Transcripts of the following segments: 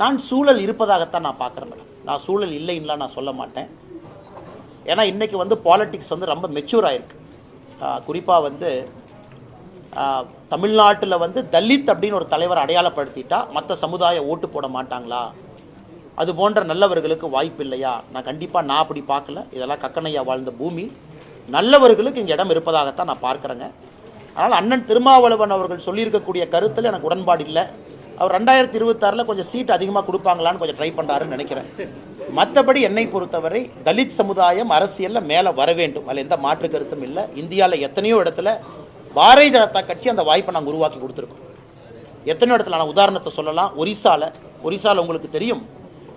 நான் சூழல் இருப்பதாகத்தான் நான் பார்க்குறேன் மேடம். நான் சூழல் இல்லைன்னுலாம் நான் சொல்ல மாட்டேன். ஏன்னா இன்றைக்கி வந்து பாலிட்டிக்ஸ் வந்து ரொம்ப மெச்சூர் ஆகிருக்கு குறிப்பாக வந்து தமிழ்நாட்டில் வந்து தலித் அப்படின்னு ஒரு தலைவர் அடையாளப்படுத்திட்டா மற்ற சமுதாயம் ஓட்டு போட மாட்டாங்களா? அது போன்ற நல்லவர்களுக்கு வாய்ப்பு இல்லையா? நான் கண்டிப்பாக நான் அப்படி பார்க்கல. இதெல்லாம் கக்கனையா வாழ்ந்த பூமி. நல்லவர்களுக்கு இங்கே இடம் இருப்பதாகத்தான் நான் பார்க்குறேங்க. அதனால் அண்ணன் திருமாவளவன் அவர்கள் சொல்லியிருக்கக்கூடிய கருத்தில் எனக்கு உடன்பாடு இல்லை. அவர் ரெண்டாயிரத்தி இருபத்தாறில் கொஞ்சம் சீட் அதிகமாக கொடுப்பாங்களான்னு கொஞ்சம் ட்ரை பண்ணுறாருன்னு நினைக்கிறேன். மற்றபடி என்னை பொறுத்தவரை தலித் சமுதாயம் அரசியலில் மேலே வர வேண்டும். அதில் எந்த மாற்று கருத்தும் இல்லை. இந்தியாவில் எத்தனையோ இடத்துல பாரதிய ஜனதா கட்சி அந்த வாய்ப்பை நாங்கள் உருவாக்கி கொடுத்துருக்கோம். எத்தனையோ இடத்துல நான் உதாரணத்தை சொல்லலாம். ஒரிசால ஒரிசால உங்களுக்கு தெரியும்.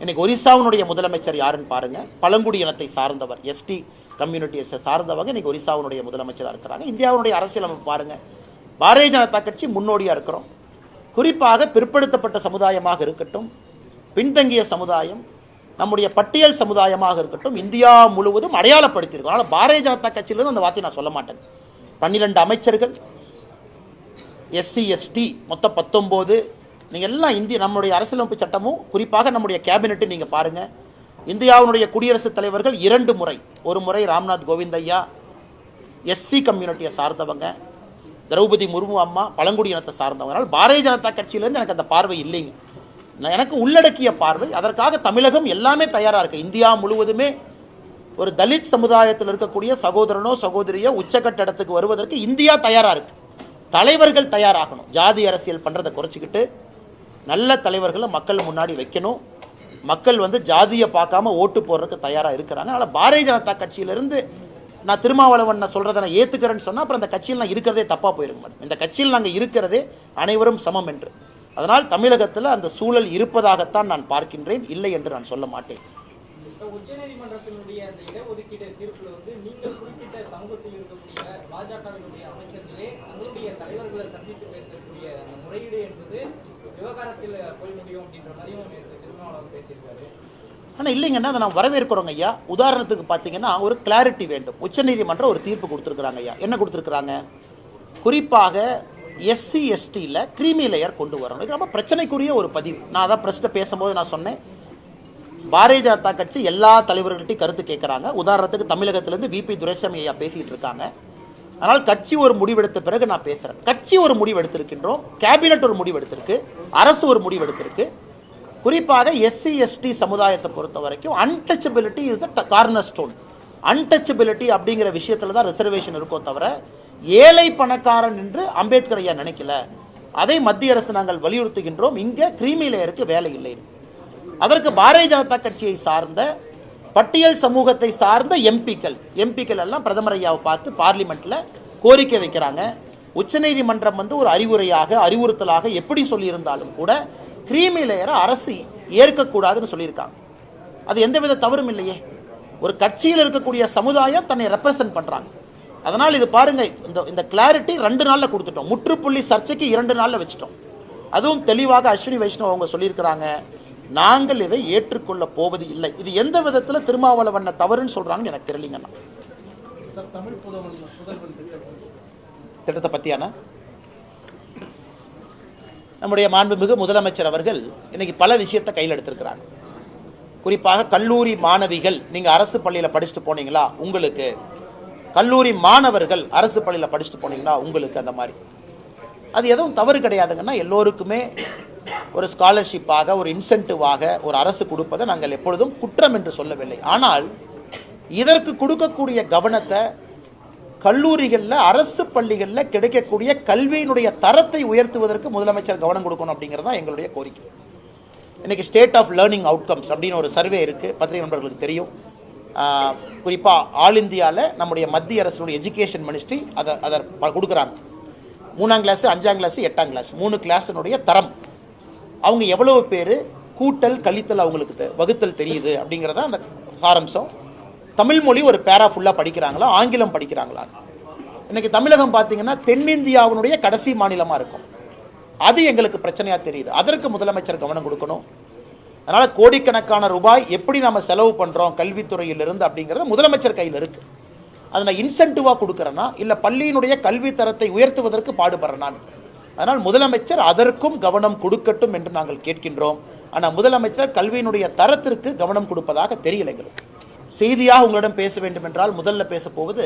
இன்னைக்கு ஒரிசாவினுடைய முதலமைச்சர் யாருன்னு பாருங்க. பழங்குடி இனத்தை சார்ந்தவர் எஸ்டி கம்யூனிட்டியை சார்ந்தவங்க இன்றைக்கி ஒரிசாவுடைய முதலமைச்சராக இருக்கிறாங்க. இந்தியாவினுடைய அரசியலமைப்பு பாருங்கள் பாரதிய ஜனதா கட்சி முன்னோடியாக இருக்கிறோம். குறிப்பாக பிற்படுத்தப்பட்ட சமுதாயமாக இருக்கட்டும் பின்தங்கிய சமுதாயம் நம்முடைய பட்டியல் சமுதாயமாக இருக்கட்டும் இந்தியா முழுவதும் அடையாளப்படுத்தியிருக்கோம். அதனால் பாரதிய ஜனதா கட்சியிலிருந்து அந்த வார்த்தையை நான் சொல்ல மாட்டேன். பன்னிரெண்டு அமைச்சர்கள் எஸ்சி எஸ்டி மொத்தம் பத்தொம்போது நீங்கள் எல்லாம் இந்திய நம்முடைய அரசியலமைப்பு சட்டமும் குறிப்பாக நம்முடைய கேபினெட்டு நீங்கள் பாருங்கள் இந்தியாவினுடைய குடியரசுத் தலைவர்கள் இரண்டு முறை. ஒரு முறை ராம்நாத் கோவிந்த் ஐயா எஸ்சி கம்யூனிட்டியை சார்ந்தவங்க திரௌபதி முர்மு அம்மா பழங்குடி இனத்தை பாரதிய ஜனதா கட்சியிலேருந்து எனக்கு அந்த பார்வை இல்லைங்க. நான் எனக்கு உள்ளடக்கிய பார்வை. அதற்காக தமிழகம் எல்லாமே தயாராக இருக்கு. இந்தியா முழுவதுமே ஒரு தலித் சமுதாயத்தில் இருக்கக்கூடிய சகோதரனோ சகோதரியோ உச்சக்கட்ட இடத்துக்கு வருவதற்கு இந்தியா தயாராக இருக்கு. தலைவர்கள் தயாராகணும். ஜாதி அரசியல் பண்ணுறதை குறைச்சிக்கிட்டு நல்ல தலைவர்களை மக்கள் முன்னாடி வைக்கணும். மக்கள் வந்து ஜாதியை பார்க்காம ஓட்டு போடுறதுக்கு தயாராக இருக்கிறாங்க. அதனால் பாரதிய ஜனதா கட்சியிலிருந்து நான் திருமாவளவன் நான் சொல்கிறத நான் ஏற்றுக்கிறேன்னு சொன்னால் அப்புறம் அந்த கட்சியில் நான் இருக்கிறதே தப்பாக போயிருக்க மாட்டோம் இந்த கட்சியில் நாங்கள் இருக்கிறதே அனைவரும் சமம் என்று. அதனால் தமிழகத்தில் அந்த சூழல் இருப்பதாகத்தான் நான் பார்க்கின்றேன். இல்லை என்று நான் சொல்ல மாட்டேன் இப்ப உச்சநீதிமன்றத்தினுடைய அந்த இடஒதுக்கீடு தீர்ப்புல வந்து நீங்கள் குறிப்பிட்ட சமூகத்தில் இருக்கக்கூடிய பாஜகவினுடைய அமைச்சர்களே தங்களுடைய தலைவர்களை சந்தித்து பேசக்கூடிய அந்த முறையீடு என்பது விவகாரத்தில் போய் முடியும் அப்படின்ற மாதிரியும் நேற்று திருமாவளவன் பேசியிருக்காரு ஆனால் இல்லைங்கன்னா அதை நான் வரவேற்கிறோங்க ஐயா. உதாரணத்துக்கு பார்த்தீங்கன்னா ஒரு கிளாரிட்டி வேண்டும். உச்சநீதிமன்றம் ஒரு தீர்ப்பு கொடுத்துருக்குறாங்க ஐயா. என்ன கொடுத்துருக்குறாங்க? குறிப்பாக எஸ்சி எஸ்டியில் கிரீமி லேயர் கொண்டு வரணும். இது ரொம்ப பிரச்சனைக்குரிய ஒரு பதிவு. நான் அதான் பிரஸ்ட்டை பேசும்போது நான் சொன்னேன். பாரதிய ஜனதா கட்சி எல்லா தலைவர்கள்ட்டையும் கருத்து கேட்குறாங்க. உதாரணத்துக்கு தமிழகத்திலேருந்து விபி துரைசாமி ஐயா பேசிகிட்டு இருக்காங்க. அதனால் கட்சி ஒரு முடிவெடுத்த பிறகு நான் பேசுகிறேன் கட்சி ஒரு முடிவெடுத்திருக்கின்றோம். கேபினட் ஒரு முடிவெடுத்திருக்கு. அரசு ஒரு முடிவெடுத்திருக்கு. குறிப்பாக எஸ்சி எஸ்டி சமுதாயத்தை பொறுத்த வரைக்கும் untouchability is a corner stone untouchability அப்படிங்கிற விஷயத்தில் தான் ரிசர்வேஷன் இருக்கும் தவிர ஏழை பணக்காரன் என்று அம்பேத்கர் ஐயா நினைக்கல. அதை மத்திய அரசு நாங்கள் வலியுறுத்துகின்றோம். இங்கே கிரீமி லேயருக்கு வேலை இல்லை. அதற்கு பாரதிய ஜனதா கட்சியை சார்ந்த பட்டியல் சமூகத்தை சார்ந்த எம்பிக்கள் எம்பிக்கள் எல்லாம் பிரதமர் ஐயாவை பார்த்து பார்லிமெண்ட்ல கோரிக்கை வைக்கிறாங்க. உச்சநீதிமன்றம் வந்து ஒரு அறிவுரையாக அறிவுறுத்தலாக எப்படி சொல்லியிருந்தாலும் கூட கிரீமி லேயரை அரசு ஏற்கக்கூடாதுன்னு சொல்லியிருக்காங்க. அது எந்தவித தவறும் இல்லையே. ஒரு கட்சியில் இருக்கக்கூடிய சமுதாயம் தன்னை ரெப்ரசன்ட் பண்றாங்க. அதனால் இது பாருங்க இந்த இந்த கிளாரிட்டி ரெண்டு நாள்ல கொடுத்துட்டோம். முற்றுப்புள்ளி சர்ச்சைக்கு இரண்டு நாள்ல வச்சுட்டோம். அதுவும் தெளிவாக அஸ்வினி வைஷ்ணவ் அவங்க சொல்லியிருக்கிறாங்க நாங்கள் இதை ஏற்றுக்கொள்ள போவது இல்லை. இது எந்த விதத்துல திருமாவளவண்ண தவறுன்னு சொல்றாங்கன்னு எனக்கு தெரியலங்கண்ணா திட்டத்தை பத்தியான நம்முடைய மாண்புமிகு முதலமைச்சர் அவர்கள் இன்னைக்கு பல விஷயத்தை கையில் எடுத்திருக்கிறாங்க. குறிப்பாக கல்லூரி மாணவிகள் நீங்கள் அரசு பள்ளியில் படிச்சுட்டு போனீங்களா உங்களுக்கு. கல்லூரி மாணவர்கள் அரசு பள்ளியில் படிச்சுட்டு போனீங்களா உங்களுக்கு அந்த மாதிரி. அது எதுவும் தவறு கிடையாதுங்கன்னா எல்லோருக்குமே ஒரு ஸ்காலர்ஷிப்பாக ஒரு இன்சென்டிவாக ஒரு அரசு கொடுப்பதை நாங்கள் எப்பொழுதும் குற்றம் என்று சொல்லவில்லை. ஆனால் இதற்கு கொடுக்கக்கூடிய கவனத்தை கல்லூரிகளில் அரசு பள்ளிகளில் கிடைக்கக்கூடிய கல்வியினுடைய தரத்தை உயர்த்துவதற்கு முதலமைச்சர் கவனம் கொடுக்கணும் அப்படிங்கிறது தான் எங்களுடைய கோரிக்கை. இன்றைக்கி ஸ்டேட் ஆஃப் லேர்னிங் அவுட்கம்ஸ் அப்படின்னு ஒரு சர்வே இருக்குது பத்திரிகை நண்பர்களுக்கு தெரியும். குறிப்பாக ஆல் இந்தியாவில் நம்முடைய மத்திய அரசுடைய எஜுகேஷன் மினிஸ்ட்ரி அதை அதை கொடுக்குறாங்க. மூணாம் கிளாஸ் அஞ்சாம் கிளாஸ் எட்டாம் கிளாஸ் மூணு கிளாஸினுடைய தரம். அவங்க எவ்வளவு பேர் கூட்டல் கழித்தல் அவங்களுக்கு தெ- வகுத்தல் தெரியுது அப்படிங்கிறத அந்த சாரம்சம். தமிழ் மொழி ஒரு பேரா ஃபுல்லாக படிக்கிறாங்களா? ஆங்கிலம் படிக்கிறாங்களா? இன்னைக்கு தமிழகம் பார்த்தீங்கன்னா தென்னிந்தியாவினுடைய கடைசி மாநிலமாக இருக்கும். அது எங்களுக்கு பிரச்சனையா தெரியுது. அதற்கு முதலமைச்சர் கவனம் கொடுக்கணும். அதனால கோடிக்கணக்கான ரூபாய் எப்படி நம்ம செலவு பண்றோம் கல்வித்துறையிலிருந்து அப்படிங்கிறது முதலமைச்சர் கையில் இருக்கு. அதை நான் இன்சென்டிவாக கொடுக்குறேன்னா இல்லை பள்ளியினுடைய கல்வி தரத்தை உயர்த்துவதற்கு பாடுபடுறேன் நான். அதனால் முதலமைச்சர் அதற்கும் கவனம் கொடுக்கட்டும் என்று நாங்கள் கேட்கின்றோம். ஆனால் முதலமைச்சர் கல்வியினுடைய தரத்திற்கு கவனம் கொடுப்பதாக தெரியல எங்களுக்கு. செய்தியாக உங்களிடம் பேச வேண்டும் என்றால் முதல்ல பேச போவது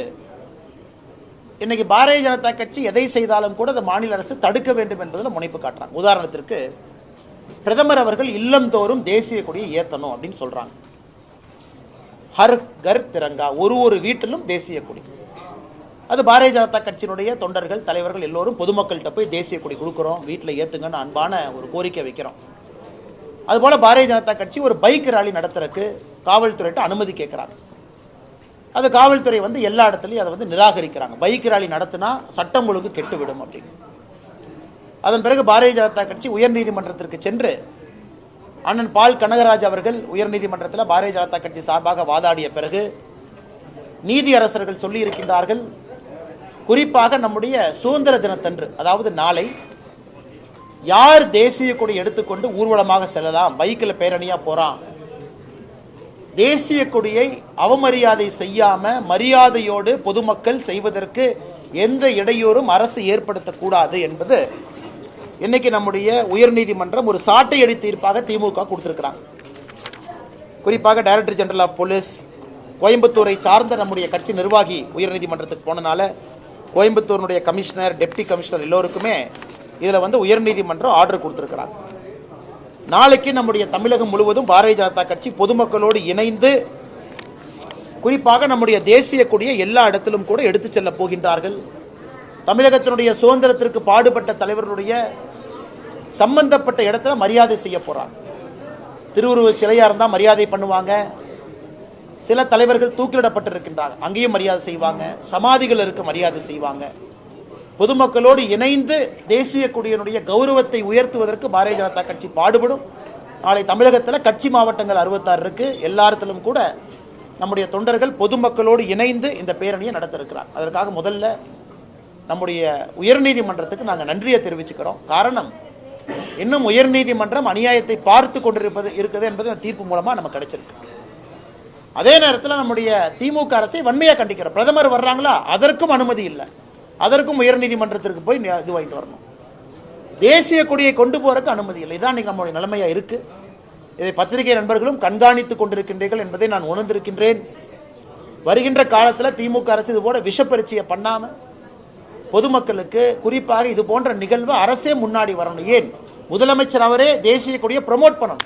இன்னைக்கு பாரதிய ஜனதா கட்சி எதை செய்தாலும் கூட அதை மாநில அரசு தடுக்க வேண்டும் என்பதில் முனைப்பு காட்டுறாங்க. உதாரணத்திற்கு பிரதமர் அவர்கள் இல்லந்தோறும் தேசிய கொடியை ஏற்றணும் அப்படின்னு சொல்றாங்க. ஹர் கர் திரங்கா ஒரு ஒரு வீட்டிலும் தேசிய கொடி. அது பாரதிய ஜனதா கட்சியினுடைய தொண்டர்கள் தலைவர்கள் எல்லோரும் பொதுமக்கள்கிட்ட போய் தேசிய கொடி கொடுக்குறோம் வீட்டில் ஏற்றுங்கன்னு அன்பான ஒரு கோரிக்கை வைக்கிறோம். அதுபோல் பாரதிய ஜனதா கட்சி ஒரு பைக் ராலி நடத்துறதுக்கு காவல்துறையிட்ட அனுமதி கேட்குறாங்க அது காவல்துறை வந்து எல்லா இடத்துலையும் அதை வந்து நிராகரிக்கிறாங்க. பைக் ராலி நடத்தினா சட்டம் ஒழுங்கு கெட்டுவிடும் அப்படின்னு. அதன் பிறகு பாரதிய ஜனதா கட்சி உயர்நீதிமன்றத்திற்கு சென்று அண்ணன் பால் கனகராஜ் அவர்கள் உயர்நீதிமன்றத்தில் பாரதிய ஜனதா கட்சி சார்பாக வாதாடிய பிறகு நீதியரசர்கள் சொல்லியிருக்கின்றார்கள் குறிப்பாக நம்முடைய சுதந்திர தினத்தன்று அதாவது நாளை யார் தேசிய கொடி எடுத்துக்கொண்டு ஊர்வலமாக செல்லலாம்? பைக்கில் பேரணியா போறான் தேசிய கொடியை அவமரியாதை செய்யாம மரியாதையோடு பொதுமக்கள் செய்வதற்கு எந்த இடையூறும் அரசு ஏற்படுத்தக்கூடாது என்பது இன்னைக்கு நம்முடைய உயர்நீதிமன்றம் ஒரு சாட்டை அடி தீர்ப்பாக திமுக கொடுத்திருக்கிறாங்க. குறிப்பாக டைரக்டர் ஜெனரல் ஆஃப் போலீஸ் கோயம்புத்தூரை சார்ந்த நம்முடைய கட்சி நிர்வாகி உயர்நீதிமன்றத்துக்கு போனனால கோயம்புத்தூரினுடைய கமிஷனர் டெப்டி கமிஷனர் எல்லோருக்குமே இதில் வந்து உயர்நீதிமன்றம் ஆர்டர் கொடுத்துருக்கிறாங்க. நாளைக்கு நம்முடைய தமிழகம் முழுவதும் பாரதிய ஜனதா கட்சி பொதுமக்களோடு இணைந்து குறிப்பாக நம்முடைய தேசிய கொடியை எல்லா இடத்திலும் கூட எடுத்துச் செல்ல போகின்றார்கள். தமிழகத்தினுடைய சுதந்திரத்திற்கு பாடுபட்ட தலைவர்களுடைய சம்பந்தப்பட்ட இடத்துல மரியாதை செய்ய போறாங்க. திருவுருவ சிலையாக இருந்தால் மரியாதை பண்ணுவாங்க. சில தலைவர்கள் தூக்கிலிடப்பட்டிருக்கின்றாங்க. அங்கேயும் மரியாதை செய்வாங்க. சமாதிகள் இருக்க மரியாதை செய்வாங்க. பொதுமக்களோடு இணைந்து தேசிய கொடியினுடைய கௌரவத்தை உயர்த்துவதற்கு பாரதிய ஜனதா கட்சி பாடுபடும். நாளை தமிழகத்தில் கட்சி மாவட்டங்கள் அறுபத்தாறு இருக்கு. எல்லாத்திலும் கூட நம்முடைய தொண்டர்கள் பொதுமக்களோடு இணைந்து இந்த பேரணியை நடத்த இருக்கிறார் அதற்காக முதல்ல நம்முடைய உயர்நீதிமன்றத்துக்கு நாங்கள் நன்றியை தெரிவிச்சுக்கிறோம். காரணம் இன்னும் உயர்நீதிமன்றம் அநியாயத்தை பார்த்து கொண்டிருப்பது இருக்குது என்பது அந்த தீர்ப்பு மூலமாக நமக்கு கிடைச்சிருக்கு. அதே நேரத்தில் நம்முடைய திமுக அரசை வன்மையாக கண்டிக்கிறோம். பிரதமர் வர்றாங்களா? அதற்கும் அனுமதி இல்லை. அதற்கும் உயர்நீதிமன்றத்திற்கு போய் இது வாங்கிட்டு வரணும். தேசிய கொடியை கொண்டு போறதுக்கு அனுமதி இல்லை. இதான் இன்னைக்கு நம்முடைய நிலைமையா இருக்கு. இதை பத்திரிகை நண்பர்களும் கண்காணித்துக் கொண்டிருக்கின்றீர்கள் என்பதை நான் உணர்ந்திருக்கின்றேன். வருகின்ற காலத்தில் திமுக அரசு இது போல விஷப்பரீட்சையை பண்ணாம பொதுமக்களுக்கு குறிப்பாக இது போன்ற நிகழ்வு அரசே முன்னாடி வரணும். ஏன்? முதலமைச்சர் அவரே தேசிய கொடியை ப்ரமோட் பண்ணணும்.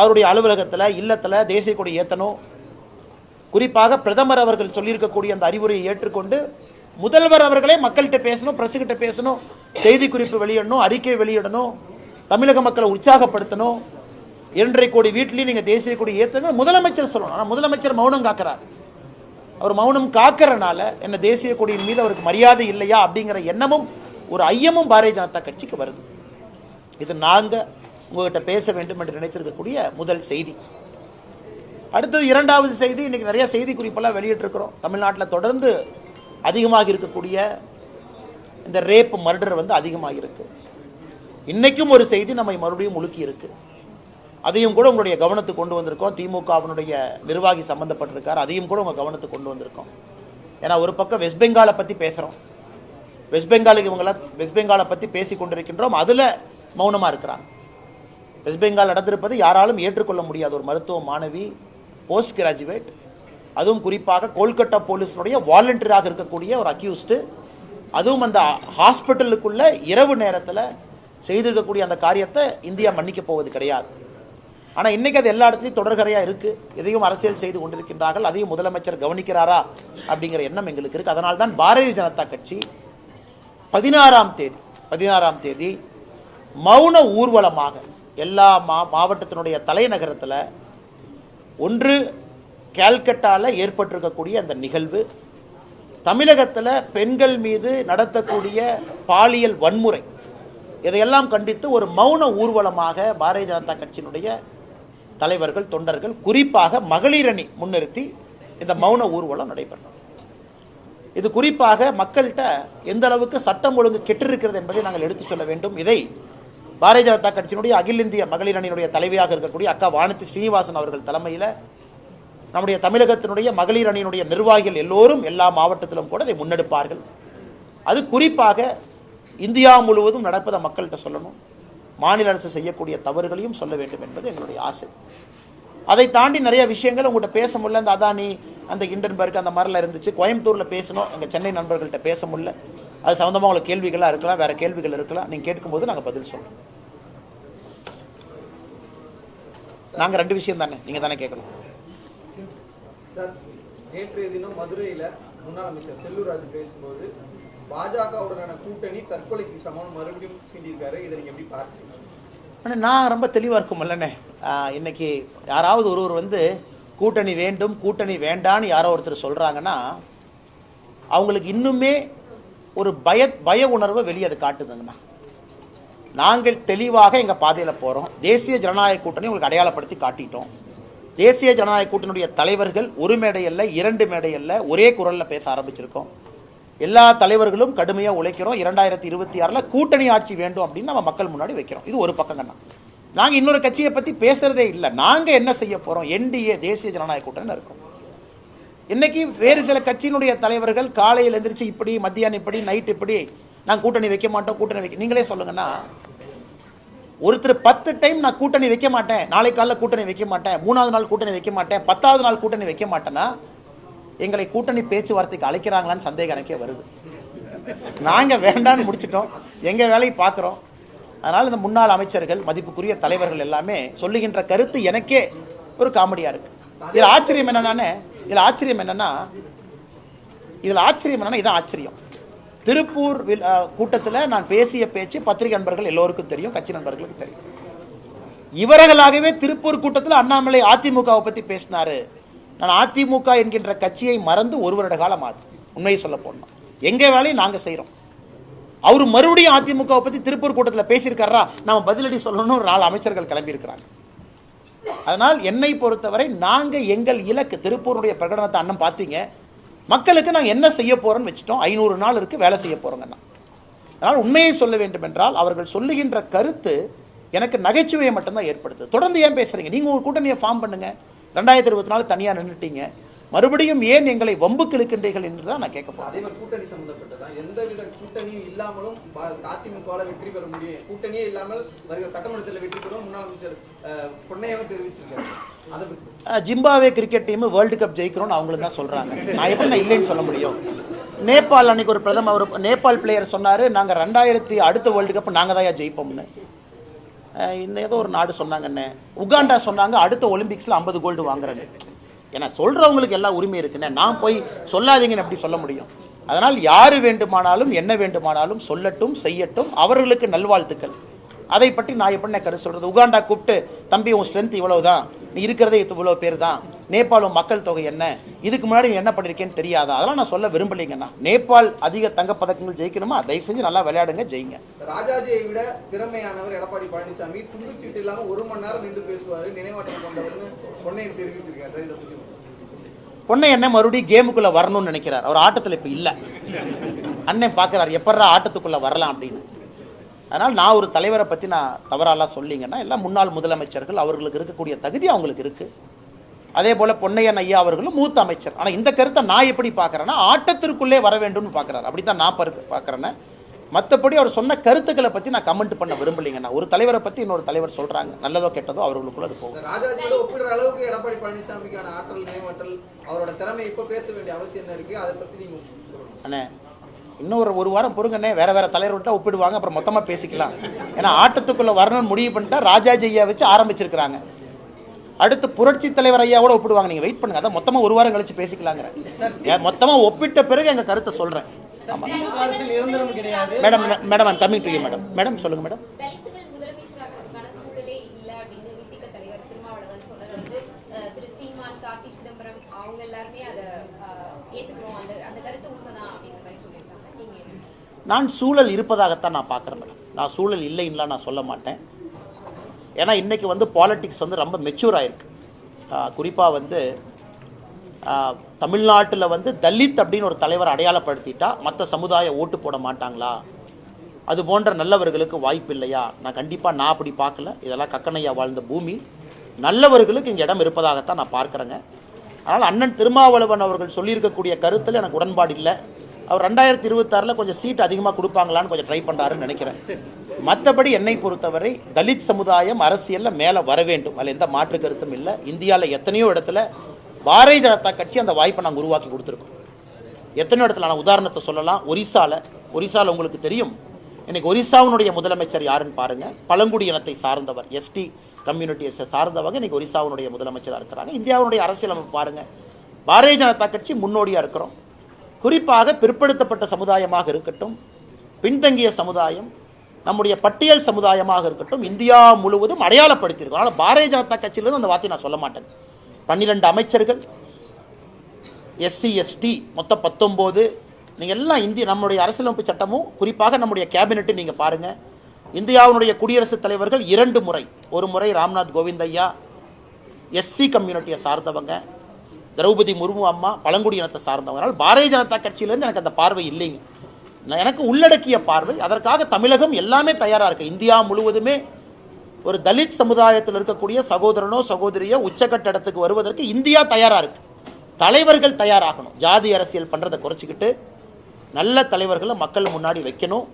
அவருடைய அலுவலகத்தில் இல்லத்தில் தேசிய கொடி ஏற்றணும் குறிப்பாக பிரதமர் அவர்கள் சொல்லியிருக்கக்கூடிய அந்த அறிவுரையை ஏற்றுக்கொண்டு முதல்வர் அவர்களே மக்கள்கிட்ட பேசணும் பிரசுகிட்ட பேசணும் செய்தி குறிப்பு வெளியிடணும் அறிக்கை வெளியிடணும் தமிழக மக்களை உற்சாகப்படுத்தணும். இரண்டரை கோடி வீட்லேயும் நீங்கள் தேசிய கொடி ஏற்றுங்க முதலமைச்சர் சொல்லணும். ஆனால் முதலமைச்சர் மௌனம் காக்கிறார். அவர் மௌனம் காக்கிறனால என்ன தேசிய கொடியின் மீது அவருக்கு மரியாதை இல்லையா அப்படிங்கிற எண்ணமும் ஒரு ஐயமும் பாரதிய ஜனதா கட்சிக்கு வருது. இது நாங்க உங்ககிட்ட பேச வேண்டும் என்று நினைத்திருக்கக்கூடிய முதல் செய்தி. அடுத்தது இரண்டாவது செய்தி இன்னைக்கு நிறைய செய்தி குறிப்பெல்லாம் வெளியிட்டிருக்கிறோம். தமிழ்நாட்டில் தொடர்ந்து அதிகமாக இருக்கக்கூடிய இந்த ரேப் மர்டர் வந்து அதிகமாக இருக்கு. இன்னைக்கும் ஒரு செய்தி நம்மை மறுபடியும் முழுக்கி இருக்கு. அதையும் கூட உங்களுடைய கவனத்துக்கு கொண்டு வந்திருக்கோம். திமுகவினுடைய நிர்வாகி சம்பந்தப்பட்டிருக்கார். அதையும் கூட உங்கள் கவனத்துக்கு கொண்டு வந்திருக்கோம். ஏன்னா ஒரு பக்கம் வெஸ்ட் பெங்காலை பற்றி பேசுகிறோம் வெஸ்ட் பெங்காலுக்கு இவங்களாம் வெஸ்ட் பெங்காலை பற்றி பேசி கொண்டிருக்கின்றோம். அதில் மௌனமாக இருக்கிறாங்க. வெஸ்ட் பெங்கால் நடந்திருப்பது யாராலும் ஏற்றுக்கொள்ள முடியாத ஒரு மருத்துவ மாணவி போஸ்ட் கிராஜுவேட் அதுவும் குறிப்பாக கோல்கட்டா போலீஸினுடைய வாலண்டியராக இருக்கக்கூடிய ஒரு அக்யூஸ்டு அதுவும் அந்த ஹாஸ்பிட்டலுக்குள்ள இரவு நேரத்தில் செய்திருக்கக்கூடிய அந்த காரியத்தை இந்தியா மன்னிக்க போவது கிடையாது. ஆனால் இன்னைக்கு அது எல்லா இடத்துலையும் தொடர்கரையாக இருக்குது இதையும் அரசியல் செய்து கொண்டிருக்கின்றார்கள் அதையும் முதலமைச்சர் கவனிக்கிறாரா அப்படிங்கிற எண்ணம் எங்களுக்கு இருக்குது அதனால் தான் பாரதிய ஜனதா கட்சி பதினாறாம் தேதி பதினாறாம் தேதி மௌன ஊர்வலமாக எல்லா மா மாவட்டத்தினுடைய தலைநகரத்தில் ஒன்று கேல்கட்டாவில் ஏற்பட்டிருக்கக்கூடிய அந்த நிகழ்வு. தமிழகத்தில் பெண்கள் மீது நடத்தக்கூடிய பாலியல் வன்முறை. இதையெல்லாம் கண்டித்து ஒரு மௌன ஊர்வலமாக பாரதிய ஜனதா கட்சியினுடைய தலைவர்கள் தொண்டர்கள் குறிப்பாக மகளிரணி முன்னிறுத்தி இந்த மௌன ஊர்வலம் நடைபெறும் இது குறிப்பாக மக்கள்கிட்ட எந்த அளவுக்கு சட்டம் ஒழுங்கு கெட்டிருக்கிறது என்பதை நாங்கள் எடுத்துச் சொல்ல வேண்டும். இதை பாரதிய ஜனதா கட்சியினுடைய அகில இந்திய மகளிர் அணியினுடைய தலைவியாக இருக்கக்கூடிய அக்கா வானதி ஸ்ரீனிவாசன் அவர்கள் தலைமையில் நம்முடைய தமிழகத்தினுடைய மகளிர் அணியினுடைய நிர்வாகிகள் எல்லோரும் எல்லா மாவட்டத்திலும் கூட இதை முன்னெடுப்பார்கள். அது குறிப்பாக இந்தியா முழுவதும் நடப்பதை மக்கள்கிட்ட சொல்லணும். மாநில அரசு செய்யக்கூடிய தவறுகளையும் சொல்ல வேண்டும் என்பது எங்களுடைய ஆசை. அதை தாண்டி நிறைய விஷயங்கள் உங்கள்கிட்ட பேச முடியல. அந்த அதானி அந்த இண்டன்பர்க் அந்த மாதிரிலாம் இருந்துச்சு. கோயம்புத்தூரில் பேசணும். எங்கள் சென்னை நண்பர்கள்ட்ட பேச முடியல. அது சம்மந்தமாக உங்களுக்கு கேள்விகளாக இருக்கலாம். வேறு கேள்விகள் இருக்கலாம். நீங்கள் கேட்கும்போது நாங்கள் பதில் சொல்கிறோம் நாங்கள் ரெண்டு விஷயம் தானே. நீங்கள் தானே கேட்கணும். சார் நேற்றைய தினம் மதுரையில் முன்னாள் அமைச்சர் செல்லூராஜ் பேசும்போது பாஜகவுடனான கூட்டணி தற்கொலைக்கு சமம் மறுபடியும் சொல்லியிருக்காரு இதை நீங்கள் எப்படி பார்க்குறீங்க? நான் ரொம்ப தெளிவாக இருக்குமில்லண்ணே ஆஹ் இன்னைக்கு யாராவது ஒருவர் வந்து கூட்டணி வேண்டும் கூட்டணி வேண்டான்னு யாரோ ஒருத்தர் சொல்கிறாங்கன்னா அவங்களுக்கு இன்னுமே ஒரு பய பய உணர்வை வெளியே அது காட்டுதுங்கண்ணா. நாங்கள் தெளிவாக எங்கள் பாதையில் போகிறோம் தேசிய ஜனநாயக கூட்டணி உங்களுக்கு அடையாளப்படுத்தி காட்டிட்டோம். தேசிய ஜனநாயக கூட்டணியுடைய தலைவர்கள் ஒரு மேடை இரண்டு மேடையில் ஒரே குரல்ல பேச ஆரம்பிச்சிருக்கோம். எல்லா தலைவர்களும் கடுமையாக உழைக்கிறோம். இரண்டாயிரத்தி இருபத்தி ஆறில் கூட்டணி ஆட்சி வேண்டும் அப்படின்னு நம்ம மக்கள் முன்னாடி வைக்கிறோம். இது ஒரு பக்கங்கண்ணா நாங்கள் இன்னொரு கட்சியை பற்றி பேசுகிறதே இல்லை. நாங்கள் என்ன செய்ய போகிறோம் என்டிஏ தேசிய ஜனநாயக கூட்டணி இருக்கோம். இன்னைக்கு வேறு சில கட்சியினுடைய தலைவர்கள் காலையில் எந்திரிச்சு இப்படி மத்தியானம் இப்படி நைட் இப்படி நாங்கள் கூட்டணி வைக்க மாட்டோம் கூட்டணி வைக்க நீங்களே சொல்லுங்கன்னா ஒருத்தர் பத்து டைம் நான் கூட்டணி வைக்க மாட்டேன் நாளை காலைல கூட்டணி வைக்க மாட்டேன் மூணாவது நாள் கூட்டணி வைக்க மாட்டேன் பத்தாவது நாள் கூட்டணி வைக்க மாட்டேன்னா எங்களை கூட்டணி பேச்சுவார்த்தைக்கு அழைக்கிறாங்களான்னு சந்தேகம் எனக்கே வருது. நாங்கள் வேண்டான்னு முடிச்சிட்டோம் எங்கள் வேலையை பார்க்குறோம். அதனால் இந்த முன்னாள் அமைச்சர்கள் மதிப்புக்குரிய தலைவர்கள் எல்லாமே சொல்லுகின்ற கருத்து எனக்கே ஒரு காமெடியாக இருக்கு. இதில் ஆச்சரியம் என்னென்னா இதில் ஆச்சரியம் என்னன்னா இதில் ஆச்சரியம் என்னென்னா இதான் ஆச்சரியம். திருப்பூர் கூட்டத்தில் நான் பேசிய பேச்சு பத்திரிகை நண்பர்கள் எல்லோருக்கும் தெரியும் கட்சி நண்பர்களுக்கு தெரியும். இவர்களாகவே திருப்பூர் கூட்டத்தில் அண்ணாமலை அதிமுகவை பற்றி பேசினாரு. நான் அதிமுக என்கின்ற கட்சியை மறந்து ஒரு வருட காலம் ஆகுது உண்மையை சொல்ல போனோம் எங்கே வேலையை நாங்கள் செய்கிறோம் அவர் மறுபடியும் அதிமுகவை பற்றி திருப்பூர் கூட்டத்தில் பேசியிருக்காரா? நம்ம பதிலடி சொல்லணும்னு ஒரு நாலு அமைச்சர்கள் கிளம்பியிருக்கிறாங்க. அதனால் என்னை பொறுத்தவரை நாங்கள் எங்கள் இலக்கு திருப்பூருடைய பிரகடனத்தை அண்ணன் பார்த்தீங்க. மக்களுக்கு நாங்கள் என்ன செய்ய போறோம்னு வச்சுட்டோம். ஐநூறு நாள் இருக்குது வேலை செய்ய போகிறோங்கன்னா அதனால் உண்மையை சொல்ல வேண்டும் என்றால் அவர்கள் சொல்லுகின்ற கருத்து எனக்கு நகைச்சுவையை மட்டும்தான் ஏற்படுத்துது. தொடர்ந்து ஏன் பேசுறீங்க? நீங்கள் ஒரு கூட்டணியை ஃபார்ம் பண்ணுங்க. ரெண்டாயிரத்தி இருபத்தி நாலு தனியாக நின்றுட்டீங்க மறுபடியும் ஏன் எங்களை வம்புக்கு இழுக்கின்றீர்கள் என்று தான் நான் கேட்க மாதிரி கூட்டணி சம்பந்தப்பட்டதான். எந்தவித கூட்டணியும் இல்லாமலும் அதிமுகவால வெற்றி பெற முடியும். கூட்டணியே இல்லாமல் வருகிற சட்டமன்றத்தில் வெற்றி பெறும் முன்னாள் அமைச்சர் அஹ், பொன்னையாவும் தெரிவிச்சிருக்காரு. Zimbabwe cricket team world cup ஜெயிக்கணும்னு அவங்களும் தான் சொல்றாங்க. நான் எப்படி நான் இல்லைன்னு சொல்ல முடியும்? நேபாள் அன்னைக்கு ஒரு பிரதமர் ஒரு நேபாள் பிளேயர் சொன்னாரு நாங்க ரெண்டாயிரத்தி அடுத்த வேர்ல்டு கப் நாங்க தான் ஜெயிப்போம்னு. இன்னும் ஏதோ ஒரு நாடு சொன்னாங்கண்ணே உகாண்டா சொன்னாங்க அடுத்த ஒலிம்பிக்ஸ்ல ஐம்பது கோல்டு வாங்குறேன்னு. ஏன்னா சொல்றவங்களுக்கு எல்லா உரிமை இருக்குன்னு. நான் போய் சொல்லாதீங்கன்னு எப்படி சொல்ல முடியும்? அதனால் யாரு வேண்டுமானாலும் என்ன வேண்டுமானாலும் சொல்லட்டும் செய்யட்டும். அவர்களுக்கு நல்வாழ்த்துக்கள். அதை பற்றி நான் எப்படி கருத்து சொல்றது? உகாண்டா கூப்பிட்டு தம்பி உன் ஸ்ட்ரென்த் இவ்வளவுதான். நீ இருக்கிறதே இவ்வளவு பேர் தான் நேபாள் உன் மக்கள் தொகை என்ன? இதுக்கு முன்னாடி என்ன பண்ணிருக்கேன்னு தெரியாதா? அதெல்லாம் நான் சொல்ல விரும்பலைங்கண்ணா. நேபாள் அதிக தங்கப் பதக்கங்கள் ஜெயிக்கணுமா? தயவு செஞ்சு நல்லா விளையாடுங்க ஜெயிங்க. ராஜாஜியை விட திறமையானவர் எடப்பாடி பழனிசாமி. துண்டுச்சீட்டு இல்லாம ஒரு மணி நேரம் நின்று பேசுவாரு. நினைவாட்டம் கொண்டவர்னு பொன்னையன் தெரிவிச்சிருக்காரு. மறுபடியும் கேமுக்குள்ள வரணும்னு நினைக்கிறார். அவர் ஆட்டத்துல இப்ப இல்ல. அண்ணன் பாக்குறாரு எப்படா ஆட்டத்துக்குள்ள வரலாம்? அப்படின்னு. அதனால் நான் ஒரு தலைவரை பத்தி நான் தவறாலாம் சொல்லிங்கன்னா எல்லாம் முன்னாள் முதலமைச்சர்கள் அவர்களுக்கு இருக்கக்கூடிய தகுதி அவங்களுக்கு இருக்கு. அதே போல பொன்னையன் ஐயா அவர்களும் மூத்த அமைச்சர். ஆனா இந்த கருத்தை நான் எப்படி பார்க்கறேன்னா ஆட்டத்திற்குள்ளே வர வேண்டும்னு பார்க்கறாரு. அப்படித்தான் நான் பருக்கு- பார்க்கறேன்னு. மற்றபடி அவர் சொன்ன கருத்துக்களை பத்தி நான் கமெண்ட் பண்ண விரும்பலைங்கண்ணா. ஒரு தலைவரை பத்தி இன்னொரு தலைவர் சொல்றாங்க. நல்லதோ கெட்டதோ அவர்களுக்குள்ள அது போகும். ராஜாஜியோட ஒப்பிடுற அளவுக்கு எடப்பாடி பழனிசாமிக்கான ஆற்றல் நினைவாற்றல் அவரோட திறமை இப்ப பேச வேண்டிய அவசியம் என்ன இருக்கு? அதை பத்தி நீங்க சொல்லணும் அண்ணே இன்னும் ஒரு ஒரு வாரம் பொறுங்கண்ணே வேற வேற தலைவர்கிட்ட ஒப்பிடுவாங்க அப்புறம் மொத்தமா பேசிக்கலாம் ஏன்னா ஆட்டத்துக்குள்ள வரணும்னு முடிவு பண்ணிட்டா ராஜாஜி ஐயா வச்சு ஆரம்பிச்சிருக்கிறாங்க அடுத்து புரட்சி தலைவர் ஐயாவோட ஒப்பிடுவாங்க நீங்க வெயிட் பண்ணுங்க அதான் மொத்தமா ஒரு வாரம் கழிச்சு பேசிக்கலாங்கிற மொத்தமாக மொத்தமா ஒப்பிட்ட பிறகு எங்க கருத்தை சொல்றேன் ஆமா madam madam Tamil to madam madam சொல்லுங்க மேடம் தலித்துகள் முதலமைச்சராகிறதுக்கான சூழலே இல்ல அப்படின்னு விசிக தலைவர் திருமாவளவன் சொன்னது வந்து அஹ், திரு சீமான் கார்த்தி சிதம்பரம் அவங்க எல்லாருமே அதை அஹ், ஏத்துக்கிறோம் அந்த அந்த கருத்து உண்மைதான் அப்படிங்கிற மாதிரி சொல்லியிருக்காங்க நீங்க என்ன நான் சூழல் இருப்பதாகத்தான் நான் பார்க்குறேன் மேடம். நான் சூழல் இல்லைன்னுலாம் நான் சொல்ல மாட்டேன். ஏன்னா இன்றைக்கி வந்து பாலிட்டிக்ஸ் வந்து ரொம்ப மெச்சூர் ஆயிருக்கு. குறிப்பாக வந்து தமிழ்நாட்டில் வந்து தலித் அப்படின்னு ஒரு தலைவர் அடையாளப்படுத்திட்டா மற்ற சமுதாயம் ஓட்டு போட மாட்டாங்களா? அது போன்ற நல்லவர்களுக்கு வாய்ப்பு இல்லையா? நான் கண்டிப்பாக நான் அப்படி பார்க்கல. இதெல்லாம் கக்கனையா வாழ்ந்த பூமி. நல்லவர்களுக்கு இங்கே இடம் இருப்பதாகத்தான் நான் பார்க்குறேங்க. அதனால் அண்ணன் திருமாவளவன் அவர்கள் சொல்லியிருக்கக்கூடிய கருத்தில் எனக்கு உடன்பாடு இல்லை. அவர் ரெண்டாயிரத்தி இருபத்தாறில் கொஞ்சம் சீட் அதிகமாக கொடுப்பாங்களான்னு கொஞ்சம் ட்ரை பண்ணுறாருன்னு நினைக்கிறேன். மற்றபடி என்னை பொறுத்தவரை தலித் சமுதாயம் அரசியலில் மேலே வர வேண்டும். அதில் எந்த மாற்று கருத்தும் இல்லை. இந்தியாவில் எத்தனையோ இடத்துல பாரதிய ஜனதா கட்சி அந்த வாய்ப்பை நாங்கள் உருவாக்கி கொடுத்துருக்கோம். எத்தனையோ இடத்துல நான் உதாரணத்தை சொல்லலாம். ஒரிசாவில் ஒரிசாவில் உங்களுக்கு தெரியும். இன்னைக்கு ஒரிசாவினுடைய முதலமைச்சர் யாருன்னு பாருங்கள் பழங்குடி இனத்தை சார்ந்தவர் எஸ்டி கம்யூனிட்டியை சார்ந்தவங்க இன்னைக்கு ஒரிசாவினுடைய முதலமைச்சராக இருக்கிறாங்க. இந்தியாவினுடைய அரசியலமைப்பு பாருங்கள் பாரதிய ஜனதா கட்சி முன்னோடியாக இருக்கிறோம். குறிப்பாக பிற்படுத்தப்பட்ட சமுதாயமாக இருக்கட்டும் பின்தங்கிய சமுதாயம் நம்முடைய பட்டியல் சமுதாயமாக இருக்கட்டும் இந்தியா முழுவதும் அடையாளப்படுத்தியிருக்கோம். அதனால் பாரதிய ஜனதா கட்சியிலிருந்து அந்த வார்த்தையை நான் சொல்ல மாட்டேன். பன்னிரெண்டு அமைச்சர்கள் எஸ்சி எஸ்டி மொத்தம் பத்தொம்போது நீங்கள் எல்லாம் இந்திய நம்முடைய அரசியலமைப்பு சட்டமும் குறிப்பாக நம்முடைய கேபினெட்டு நீங்கள் பாருங்கள் இந்தியாவினுடைய குடியரசுத் தலைவர்கள் இரண்டு முறை. ஒரு முறை ராம்நாத் கோவிந்தையா எஸ்சி கம்யூனிட்டியை சார்ந்தவங்க. திரௌபதி முர்மு அம்மா பழங்குடி இனத்தை சார்ந்தவங்கனால் பாரதிய ஜனதா கட்சியிலேருந்து எனக்கு அந்த பார்வை இல்லைங்க. நான் எனக்கு உள்ளடக்கிய பார்வை. அதற்காக தமிழகம் எல்லாமே தயாராக இருக்கு. இந்தியா முழுவதுமே ஒரு தலித் சமுதாயத்தில் இருக்கக்கூடிய சகோதரனோ சகோதரியோ உச்சக்கட்ட இடத்துக்கு வருவதற்கு இந்தியா தயாரா இருக்கு. தலைவர்கள் தயாராகணும். ஜாதி அரசியல் பண்றதை குறைச்சிக்கிட்டு நல்ல தலைவர்களை மக்கள் முன்னாடி வைக்கணும்.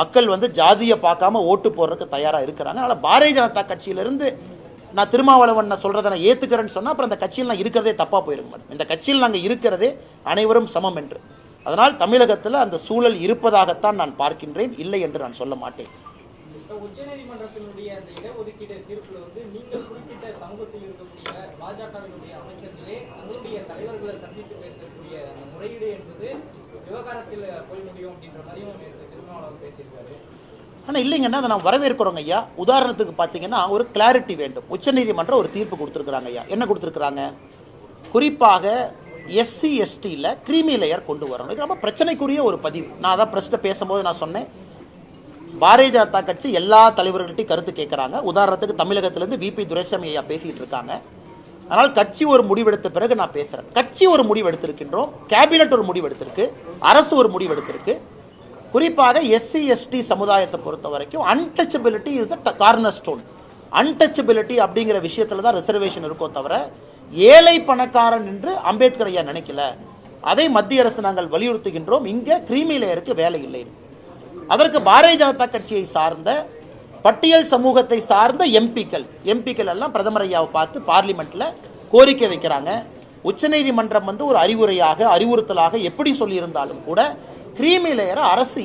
மக்கள் வந்து ஜாதியை பார்க்காம ஓட்டு போடுறதுக்கு தயாரா இருக்கிறாங்க. அதனால பாரதிய ஜனதா கட்சியிலிருந்து நான் திருமாவளவன் நான் சொல்றதை நான் ஏத்துக்கிறேன்னு சொன்னா அப்புறம் அந்த கட்சியில் நான் இருக்கிறதே தப்பா போயிருங்க மேடம். இந்த கட்சியில் நாங்கள் இருக்கிறதே அனைவரும் சமம் என்று. அதனால் தமிழகத்தில் அந்த சூழல் இருப்பதாகத்தான் நான் பார்க்கின்றேன். இல்லை என்று நான் சொல்ல மாட்டேன். உச்சநீதிமன்றத்தினுடைய அந்த இடஒதுக்கீடு வந்து நீங்கள் குறிப்பிட்ட சமூகத்தில் இருக்கக்கூடிய பாஜகவினுடைய அமைச்சர்களே தங்களுடைய தலைவர்களை சந்தித்து பேசக்கூடிய முறையீடு என்பது விவகாரத்தில் போய் முடியும் அப்படின்ற மாதிரியும் திருமாவளவன் பேசியிருக்காரு. ஆனால் இல்லைங்கன்னா அதை நான் வரவேற்கிறோங்க ஐயா. உதாரணத்துக்கு பார்த்தீங்கன்னா ஒரு கிளாரிட்டி வேண்டும். உச்சநீதிமன்றம் ஒரு தீர்ப்பு கொடுத்துருக்குறாங்க ஐயா. என்ன கொடுத்துருக்குறாங்க? குறிப்பாக எஸ்சி எஸ்டியில் கிரீமி லேயர் கொண்டு வரணும். இது ரொம்ப பிரச்சனைக்குரிய ஒரு பதிவு. நான் அதான் பிரஸ்ட்டை பேசும்போது நான் சொன்னேன். பாரதிய ஜனதா கட்சி எல்லா தலைவர்கள்ட்டையும் கருத்து கேட்குறாங்க. உதாரணத்துக்கு தமிழகத்திலேருந்து விபி துரைசாமி ஐயா பேசிகிட்டு இருக்காங்க. அதனால் கட்சி ஒரு முடிவெடுத்த பிறகு நான் பேசுகிறேன் கட்சி ஒரு முடிவெடுத்திருக்கின்றோம் கேபினட் ஒரு முடிவெடுத்திருக்கு அரசு ஒரு முடிவெடுத்திருக்கு குறிப்பாக எஸ்சி எஸ்டி சமுதாயத்தை பொறுத்த வரைக்கும் untouchability is a cornerstone untouchability அப்படிங்கிற விஷயத்தில் தான் ரிசர்வேஷன் இருக்கோ தவிர ஏழை பணக்காரன் என்று அம்பேத்கர் ஐயா நினைக்கல. அதை மத்திய அரசு நாங்கள் வலியுறுத்துகின்றோம். இங்கே கிரீமி லேயருக்கு வேலை இல்லை. அதற்கு பாரதிய ஜனதா கட்சியை சார்ந்த பட்டியல் சமூகத்தை சார்ந்த எம்பிக்கள் எம்பிக்கள் எல்லாம் பிரதமர் ஐயாவை பார்த்து பார்லிமெண்ட்டில் கோரிக்கை வைக்கிறாங்க. உச்சநீதிமன்றம் வந்து ஒரு அறிவுரையாக அறிவுறுத்தலாக எப்படி சொல்லியிருந்தாலும் கூட கிரீமி லேயரை அரசு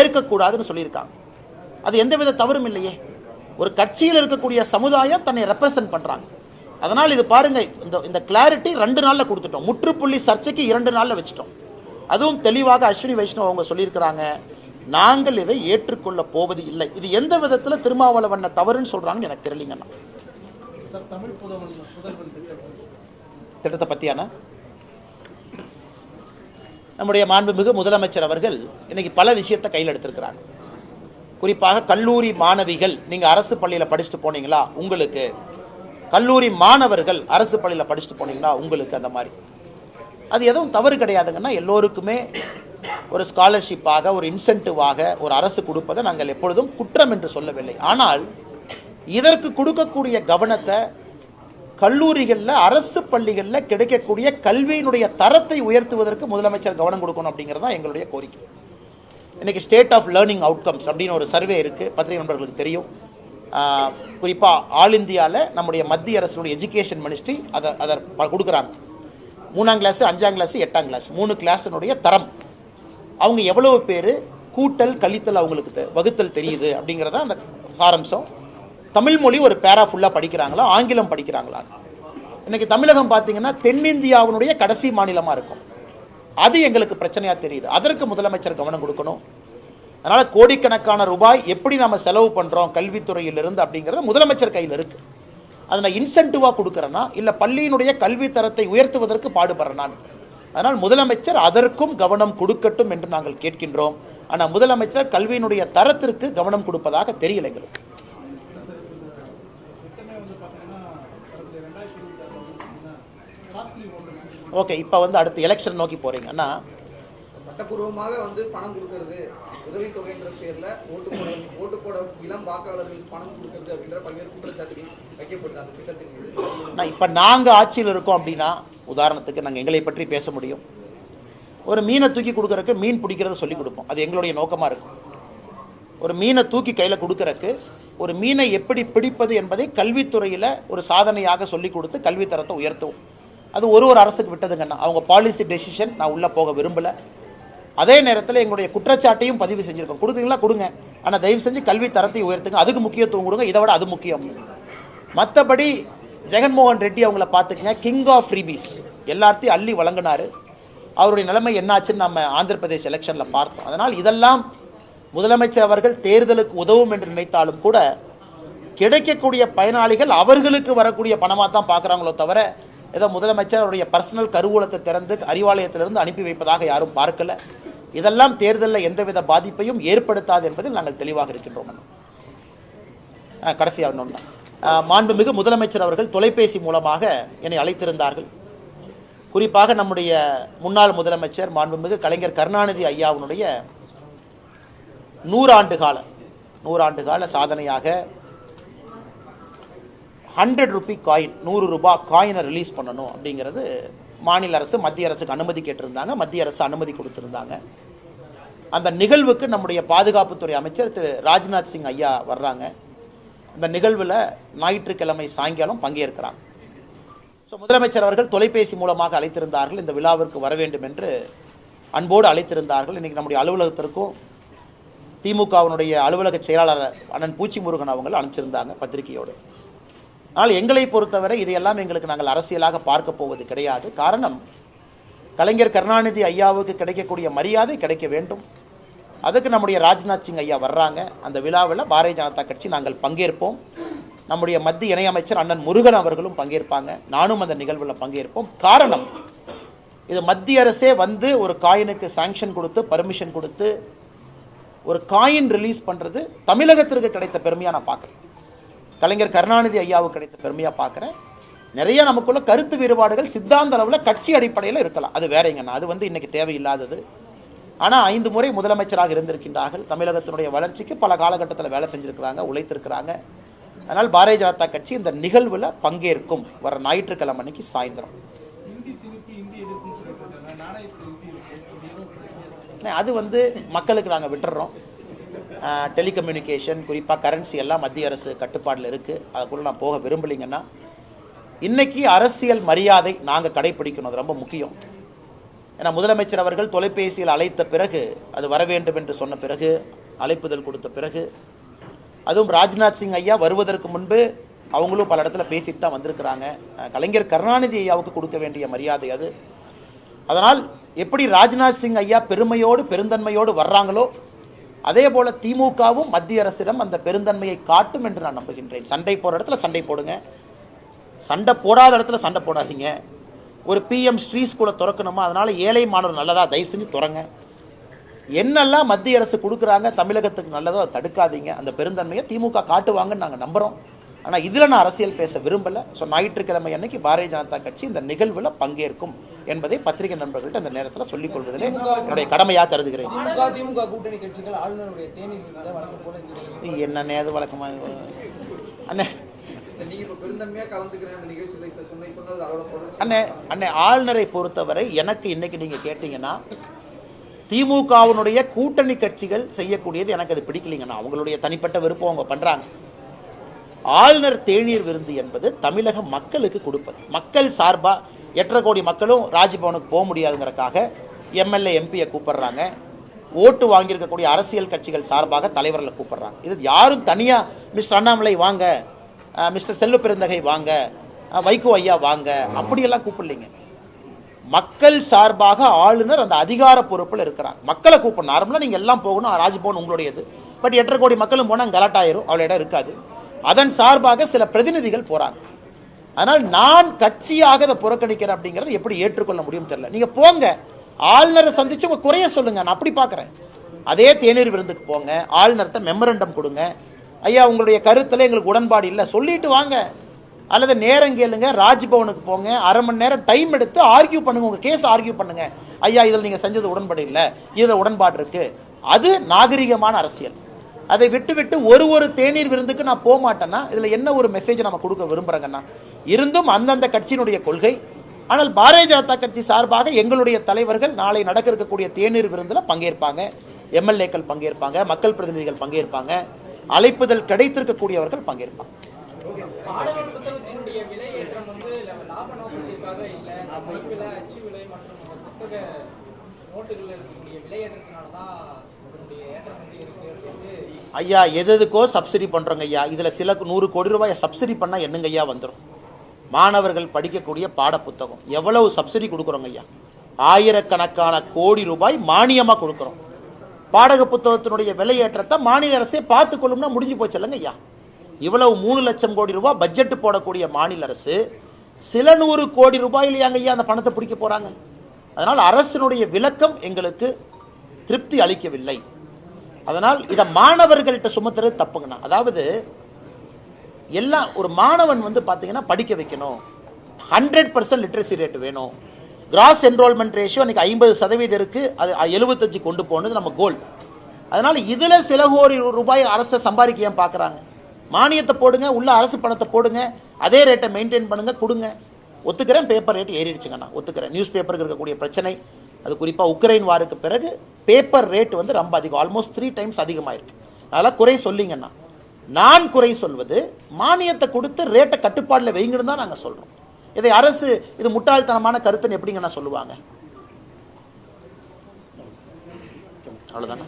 ஏற்கக்கூடாதுன்னு சொல்லியிருக்காங்க. அது எந்தவித தவறும் இல்லையே. ஒரு கட்சியில் இருக்கக்கூடிய சமுதாயம் தன்னை ரெப்ரசன்ட் பண்றாங்க. அதனால் இது பாருங்க இந்த இந்த கிளாரிட்டி ரெண்டு நாள்ல கொடுத்துட்டோம். முற்றுப்புள்ளி சர்ச்சைக்கு இரண்டு நாள்ல வச்சுட்டோம். அதுவும் தெளிவாக அஸ்வினி வைஷ்ணவ் அவங்க சொல்லியிருக்கிறாங்க நாங்கள் இதை ஏற்றுக்கொள்ள போவது இல்லை. இது எந்த விதத்துல திருமாவளவண்ண தவறுன்னு சொல்றாங்கன்னு எனக்கு தெரியலங்கண்ணா திட்டத்தை பத்தியான நம்முடைய மாண்புமிகு முதலமைச்சர் அவர்கள் இன்னைக்கு பல விஷயத்தை கையில் எடுத்திருக்கிறாங்க. குறிப்பாக கல்லூரி மாணவிகள் நீங்க அரசு பள்ளியில படிச்சுட்டு போனீங்களா உங்களுக்கு. கல்லூரி மாணவர்கள் அரசு பள்ளியில படிச்சுட்டு போனீங்களா உங்களுக்கு அந்த மாதிரி. அது எதுவும் தவறு கிடையாதுங்கன்னா எல்லோருக்குமே ஒரு ஸ்காலர்ஷிப்பாக ஒரு இன்சென்டிவாக ஒரு அரசு கொடுப்பதை நாங்கள் எப்பொழுதும் குற்றம் என்று சொல்லவில்லை. ஆனால் இதற்கு கொடுக்கக்கூடிய கவனத்தை கல்லூரிகளில் அரசு பள்ளிகளில் கிடைக்கக்கூடிய கல்வியினுடைய தரத்தை உயர்த்துவதற்கு முதலமைச்சர் கவனம் கொடுக்கணும் அப்படிங்கிறது தான் எங்களுடைய கோரிக்கை. இன்னைக்கு ஸ்டேட் ஆஃப் லேர்னிங் அவுட்கம்ஸ் அப்படின்னு ஒரு சர்வே இருக்குது பத்திரிகை நண்பர்களுக்கு தெரியும். குறிப்பாக ஆல் இந்தியாவில் நம்முடைய மத்திய அரசுடைய எஜுகேஷன் மினிஸ்ட்ரி அதை அதை ப- கொடுக்குறாங்க. மூணாம் கிளாஸ் அஞ்சாம் கிளாஸ் எட்டாம் கிளாஸ் மூணு கிளாஸினுடைய தரம். அவங்க எவ்வளவு பேர் கூட்டல் கழித்தல் அவங்களுக்கு தெ- வகுத்தல் தெரியுது அப்படிங்கிறத அந்த சாரம்சம். தமிழ் மொழி ஒரு பேரா ஃபுல்லாக படிக்கிறாங்களா? ஆங்கிலம் படிக்கிறாங்களா? இன்னைக்கு தமிழகம் பார்த்தீங்கன்னா தென்னிந்தியாவினுடைய கடைசி மாநிலமாக இருக்கும். அது எங்களுக்கு பிரச்சனையாக தெரியுது. அதற்கு முதலமைச்சர் கவனம் கொடுக்கணும். அதனால் கோடிக்கணக்கான ரூபாய் எப்படி நம்ம செலவு பண்ணுறோம் கல்வித்துறையிலிருந்து அப்படிங்கிறது முதலமைச்சர் கையில் இருக்குது அதை நான் இன்சென்டிவாக கொடுக்குறேன்னா இல்லை பள்ளியினுடைய கல்வி தரத்தை உயர்த்துவதற்கு பாடுபடுறேன் நான் அதனால் முதலமைச்சர் அதற்கும் கவனம் கொடுக்கட்டும் என்று நாங்கள் கேட்கின்றோம். ஆனால் முதலமைச்சர் கல்வியினுடைய தரத்திற்கு கவனம் கொடுப்பதாக தெரியல எங்களுக்கு. ஓகே இப்போ வந்து அடுத்து எலெக்ஷன் நோக்கி போறீங்கன்னா சட்டப்பூர்வமாக வந்து பணம் கொடுக்கறது உதவித்தொகைன்ற பேர்ல ஓட்டு போட ஓட்டு போட இளம் வாக்காளர்களுக்கு பணம் கொடுக்கறது அப்படின்ற பல்வேறு குற்றச்சாட்டுகள் வைக்கப்படுது அந்த திட்டத்தின் மீது. நான் இப்போ நாங்கள் ஆட்சியில் இருக்கோம் அப்படின்னா உதாரணத்துக்கு நாங்கள் எங்களை பற்றி பேச முடியும். ஒரு மீனை தூக்கி கொடுக்கறக்கு மீன் பிடிக்கிறத சொல்லி கொடுப்போம். அது எங்களுடைய நோக்கமாக இருக்கும். ஒரு மீனை தூக்கி கையில் கொடுக்கறக்கு ஒரு மீனை எப்படி பிடிப்பது என்பதை கல்வித்துறையில் ஒரு சாதனையாக சொல்லி கொடுத்து கல்வித்தரத்தை உயர்த்துவோம். அது ஒரு ஒரு அரசுக்கு விட்டதுங்கண்ணா அவங்க பாலிசி டெசிஷன் நான் உள்ளே போக விரும்பலை. அதே நேரத்தில் எங்களுடைய குற்றச்சாட்டையும் பதிவு செஞ்சுருக்கோம். கொடுக்குறீங்களா? கொடுங்க. ஆனால் தயவு செஞ்சு கல்வி தரத்தை உயர்த்துங்க. அதுக்கு முக்கியத்துவம் கொடுங்க. இதை விட அது முக்கியம். மற்றபடி ஜெகன்மோகன் ரெட்டி அவங்கள பார்த்துக்கங்க. கிங் ஆஃப் ஃப்ரீபீஸ் எல்லாத்தையும் அள்ளி வழங்கினாரு. அவருடைய நிலைமை என்னாச்சுன்னு நம்ம ஆந்திர பிரதேஷ் எலெக்ஷனில் பார்த்தோம். அதனால் இதெல்லாம் முதலமைச்சர் அவர்கள் தேர்தலுக்கு உதவும் என்று நினைத்தாலும் கூட கிடைக்கக்கூடிய பயனாளிகள் அவர்களுக்கு வரக்கூடிய பணமாக தான் பார்க்குறாங்களோ தவிர ஏதோ முதலமைச்சர் அவருடைய பர்சனல் கருவூலத்தை திறந்து அறிவாலயத்திலிருந்து அனுப்பி வைப்பதாக யாரும் பார்க்கல. இதெல்லாம் தேர்தலில் எந்தவித பாதிப்பையும் ஏற்படுத்தாது என்பதில் நாங்கள் தெளிவாக இருக்கின்றோம் கடைசியாக ஒன்று மாண்புமிகு முதலமைச்சர் அவர்கள் தொலைபேசி மூலமாக என்னை அழைத்திருந்தார்கள். குறிப்பாக நம்முடைய முன்னாள் முதலமைச்சர் மாண்புமிகு கலைஞர் கருணாநிதி ஐயாவுடைய நூறாண்டு கால நூறாண்டு கால சாதனையாக ஹண்ட்ரட் ருபி காயின் நூறு ரூபாய் காயினை ரிலீஸ் பண்ணணும் அப்படிங்கிறது மாநில அரசு மத்திய அரசுக்கு அனுமதி கேட்டிருந்தாங்க. மத்திய அரசு அனுமதி கொடுத்துருந்தாங்க. அந்த நிகழ்வுக்கு நம்முடைய பாதுகாப்புத்துறை அமைச்சர் திரு ராஜ்நாத் சிங் ஐயா வர்றாங்க. இந்த நிகழ்வில் ஞாயிற்றுக்கிழமை சாயங்காலம் பங்கேற்கிறாங்க. ஸோ முதலமைச்சர் அவர்கள் தொலைபேசி மூலமாக அழைத்திருந்தார்கள். இந்த விழாவிற்கு வர வேண்டும் என்று அன்போடு அழைத்திருந்தார்கள். இன்றைக்கி நம்முடைய அலுவலகத்திற்கும் திமுகவினுடைய அலுவலக செயலாளர் அண்ணன் பூச்சி முருகன் அவங்களை அனுப்பிச்சிருந்தாங்க பத்திரிகையோடு. ஆனால் எங்களை பொறுத்தவரை இதையெல்லாம் எங்களுக்கு நாங்கள் அரசியலாக பார்க்க போவது கிடையாது. காரணம் கலைஞர் கருணாநிதி ஐயாவுக்கு கிடைக்கக்கூடிய மரியாதை கிடைக்க வேண்டும். அதுக்கு நம்முடைய ராஜ்நாத் சிங் ஐயா வர்றாங்க. அந்த விழாவில் பாரதிய ஜனதா கட்சி நாங்கள் பங்கேற்போம். நம்முடைய மத்திய இணையமைச்சர் அண்ணன் முருகன் அவர்களும் பங்கேற்பாங்க. நானும் அந்த நிகழ்வில் பங்கேற்போம். காரணம் இது மத்திய அரசே வந்து ஒரு காயினுக்கு சாங்ஷன் கொடுத்து பர்மிஷன் கொடுத்து ஒரு காயின் ரிலீஸ் பண்ணுறது தமிழகத்திற்கு கிடைத்த பெருமையாக நான் பார்க்குறேன். கலைஞர் கருணாநிதி ஐயாவுக்கு கிடைத்த பெருமையாக பார்க்குறேன். நிறைய நமக்குள்ள கருத்து வேறுபாடுகள் சித்தாந்த அளவில் கட்சி அடிப்படையில் இருக்கலாம். அது வேறங்கண்ணா அது வந்து இன்னைக்கு தேவையில்லாதது. ஆனால் ஐந்து முறை முதலமைச்சராக இருந்திருக்கின்றார்கள். தமிழகத்தினுடைய வளர்ச்சிக்கு பல காலகட்டத்தில் வேலை செஞ்சிருக்கிறாங்க உழைத்திருக்கிறாங்க. அதனால் பாரதிய ஜனதா கட்சி இந்த நிகழ்வில் பங்கேற்கும். வர ஞாயிற்றுக்கிழமை அன்னைக்கு சாயந்தரம். அது வந்து மக்களுக்கு நாங்கள் விட்டுறோம். டெலிகம்யூனிகேஷன் குறிப்பாக கரன்சி எல்லாம் மத்திய அரசு கட்டுப்பாடில் இருக்குது அதுக்குள்ளே நான் போக விரும்பலைங்கன்னா இன்னைக்கு அரசியல் மரியாதை நாங்கள் கடைப்பிடிக்கணும் அது ரொம்ப முக்கியம். ஏன்னா முதலமைச்சர் அவர்கள் தொலைபேசியில் அழைத்த பிறகு அது வர வேண்டும் என்று சொன்ன பிறகு அழைப்புதல் கொடுத்த பிறகு அதுவும் ராஜ்நாத் சிங் ஐயா வருவதற்கு முன்பு அவங்களும் பல இடத்துல பேசிட்டு தான் வந்திருக்கிறாங்க. கலைஞர் கருணாநிதி ஐயாவுக்கு கொடுக்க வேண்டிய மரியாதை அது. அதனால் எப்படி ராஜ்நாத் சிங் ஐயா பெருமையோடு பெருந்தன்மையோடு வர்றாங்களோ அதே போல திமுகவும் மத்திய அரசிடம் அந்த பெருந்தன்மையை காட்டும் என்று நான் நம்புகின்றேன். சண்டை போற இடத்துல சண்டை போடுங்க. சண்டை போடாத இடத்துல சண்டை போடாதீங்க. ஒரு பிஎம் ஸ்ரீ ஸ்கூலை திறக்கணுமா? அதனால ஏழை மாணவர் நல்லதா? தயவு செஞ்சு திறங்க. என்னெல்லாம் மத்திய அரசு கொடுக்குறாங்க தமிழகத்துக்கு நல்லதோ அதை தடுக்காதீங்க. அந்த பெருந்தன்மையை திமுக காட்டுவாங்கன்னு நாங்கள் நம்புகிறோம் ஆனால் இதில் நான் அரசியல் பேச விரும்பலை. ஸோ ஞாயிற்றுக்கிழமை அன்னைக்கு பாரதிய ஜனதா கட்சி இந்த நிகழ்வில் பங்கேற்கும் என்பதை பத்திரிகை நண்பர்கள்ட்ட இந்த நேரத்தில் சொல்லிக் கொள்வதிலே என்னுடைய கடமையாக கருதுகிறேன். என்னன்னே அது வழக்கமாக அண்ணே. அந்த அண்ணே அண்ணே ஆளுநரை பொறுத்தவரை எனக்கு இன்னைக்கு நீங்க கேட்டீங்கன்னா திமுகவினுடைய கூட்டணி கட்சிகள் செய்யக்கூடியது எனக்கு அது பிடிக்கலைங்கண்ணா. அவங்களுடைய தனிப்பட்ட விருப்பம் அவங்க பண்றாங்க. ஆளுநர் தேநீர் விருந்து என்பது தமிழக மக்களுக்கு கொடுப்பது. மக்கள் சார்பாக எட்டரை கோடி மக்களும் ராஜ்பவனுக்கு போக முடியாதுங்கிறக்காக எம்எல்ஏ எம்பியை கூப்பிடுறாங்க. ஓட்டு வாங்கியிருக்கக்கூடிய அரசியல் கட்சிகள் சார்பாக தலைவர்களை கூப்பிடுறாங்க. இது யாரும் தனியாக மிஸ்டர் அண்ணாமலை வாங்க மிஸ்டர் செல்லு பெருந்தகை வாங்க வைகோ ஐயா வாங்க அப்படியெல்லாம் கூப்பிடலைங்க. மக்கள் சார்பாக ஆளுநர் அந்த அதிகார பொறுப்பில் இருக்கிறாங்க மக்களை கூப்பிடணும். நார்மலாக நீங்கள் எல்லாம் போகணும். ராஜ்பவன் உங்களுடையது. பட் எட்டரை கோடி மக்களும் போனால் கலாட்டாயிரும். அவ்வளோ இடம் இருக்காது. அதன் சார்பாக சில பிரதிநிதிகள் போகிறாங்க அதனால் நான் கட்சியாக அதை புறக்கணிக்கிறேன் அப்படிங்கிறத எப்படி ஏற்றுக்கொள்ள முடியும் தெரியல. நீங்கள் போங்க. ஆளுநரை சந்திச்சு உங்க குறைய சொல்லுங்க. நான் அப்படி பார்க்குறேன். அதே தேநீர் விருந்துக்கு போங்க. ஆளுநர்கிட்ட மெமரண்டம் கொடுங்க. ஐயா உங்களுடைய கருத்துல எங்களுக்கு உடன்பாடு இல்லை. சொல்லிட்டு வாங்க. அல்லது நேரம் கேளுங்க. ராஜ்பவனுக்கு போங்க. அரை மணி நேரம் டைம் எடுத்து ஆர்கியூ பண்ணுங்க. உங்க கேஸ் ஆர்கியூ பண்ணுங்க. ஐயா இதில் நீங்க செஞ்சது உடன்பாடு இல்லை. இதில் உடன்பாடு இருக்கு. அது நாகரிகமான அரசியல். அதை விட்டுவிட்டு ஒரு ஒரு தேநீர் விருந்துக்கு நான் போக மாட்டேன்னா இதில் என்ன ஒரு மெசேஜ் நம்ம கொடுக்க விரும்புகிறேங்கன்னா இருந்தும் அந்தந்த கட்சியினுடைய கொள்கை ஆனால் பாரதிய ஜனதா கட்சி சார்பாக எங்களுடைய தலைவர்கள் நாளை நடக்க இருக்கக்கூடிய தேநீர் விருந்தில் பங்கேற்பாங்க. எம்எல்ஏக்கள் பங்கேற்பாங்க மக்கள் பிரதிநிதிகள் பங்கேற்பாங்க அழைப்புதல் கிடைத்திருக்கக்கூடியவர்கள் பங்கேற்பாங்க. நோட்டுகள் புத்தகத்தினுடைய விலை ஐயா எது எதுக்கோ சப்சிடி பண்ணுறோங்க ஐயா. இதில் சில நூறு கோடி ரூபாய் சப்சிடி பண்ணால் என்னங்க ஐயா வந்துடும் மாணவர்கள் படிக்கக்கூடிய பாடப்புத்தகம். எவ்வளவு சப்சிடி கொடுக்குறோங்க ஐயா? ஆயிரக்கணக்கான கோடி ரூபாய் மானியமாக கொடுக்குறோம். பாடக புத்தகத்தினுடைய விலையேற்றத்தை மாநில அரசே பார்த்து கொள்ளும்னா முடிஞ்சு போச்சு இல்லைங்க ஐயா? இவ்வளவு மூணு லட்சம் கோடி ரூபாய் பட்ஜெட் போடக்கூடிய மாநில அரசு சில நூறு கோடி ரூபாயிலேயாங்க ஐயா அந்த பணத்தை பிடிக்க போகிறாங்க அதனால் அரசினுடைய விளக்கம் எங்களுக்கு திருப்தி அளிக்கவில்லை. அதனால் இதை மாணவர்கள்ட்ட சுமத்துறது தப்புங்கண்ணா. அதாவது எல்லாம் ஒரு மாணவன் வந்து பார்த்தீங்கன்னா படிக்க வைக்கணும். ஹண்ட்ரட் பர்சன்ட் லிட்ரஸி ரேட் வேணும். கிராஸ் என்ரோல்மெண்ட் ரேஷியோ அன்னைக்கு ஐம்பது சதவீதம் இருக்குது அது எழுபத்தஞ்சு கொண்டு போனது நம்ம கோல் அதனால் இதில் சில கோடி ரூபாய் அரசை சம்பாதிக்க ஏன் பார்க்குறாங்க மானியத்தை போடுங்க உள்ள அரசு பணத்தை போடுங்க அதே ரேட்டை மெயின்டைன் பண்ணுங்கள் கொடுங்க. ஒத்துக்கிறேன் பேப்பர் ரேட் ஏறிடுச்சுங்கண்ணா. ஒத்துக்கிறேன். நியூஸ் பேப்பருக்கு இருக்கக்கூடிய பிரச்சனை. அது குறிப்பாக உக்ரைன் வாருக்கு பிறகு பேப்பர் ரேட் வந்து ரொம்ப அதிகம். ஆல்மோஸ்ட் த்ரீ டைம்ஸ் அதிகமாயிருக்கு. அதெல்லாம் குறை சொல்லிங்கன்னா நான் குறை சொல்வது மானியத்தை கொடுத்து ரேட்டை கட்டுப்பாடில் வைங்கன்னு தான் நாங்கள் சொல்கிறோம் இதை அரசு இது முட்டாள்தனமான கருத்துன்னு எப்படிங்கண்ணா சொல்லுவாங்க? அவ்வளோதானே